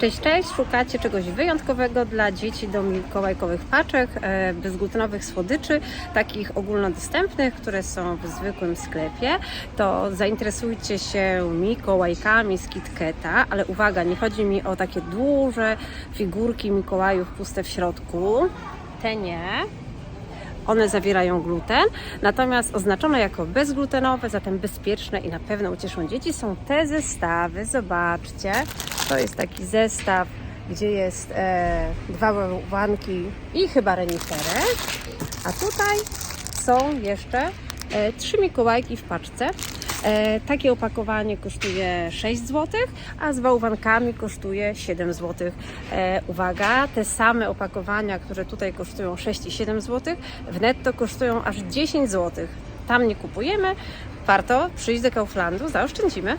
Cześć, cześć! Szukacie czegoś wyjątkowego dla dzieci do mikołajkowych paczek, e, bezglutenowych słodyczy, takich ogólnodostępnych, które są w zwykłym sklepie, to zainteresujcie się mikołajkami z KitKata, ale uwaga, nie chodzi mi o takie duże figurki Mikołajów puste w środku, te nie, one zawierają gluten, natomiast oznaczone jako bezglutenowe, zatem bezpieczne i na pewno ucieszą dzieci są te zestawy. Zobaczcie, to jest taki zestaw, gdzie jest e, dwa bałwanki i chyba reniferek, a tutaj są jeszcze e, trzy Mikołajki w paczce. E, takie opakowanie kosztuje 6 zł, a z bałwankami kosztuje 7 zł. E, uwaga, te same opakowania, które tutaj kosztują 6 i 7 zł, w netto kosztują aż 10 zł. Tam nie kupujemy, warto przyjść do Kauflandu, zaoszczędzimy.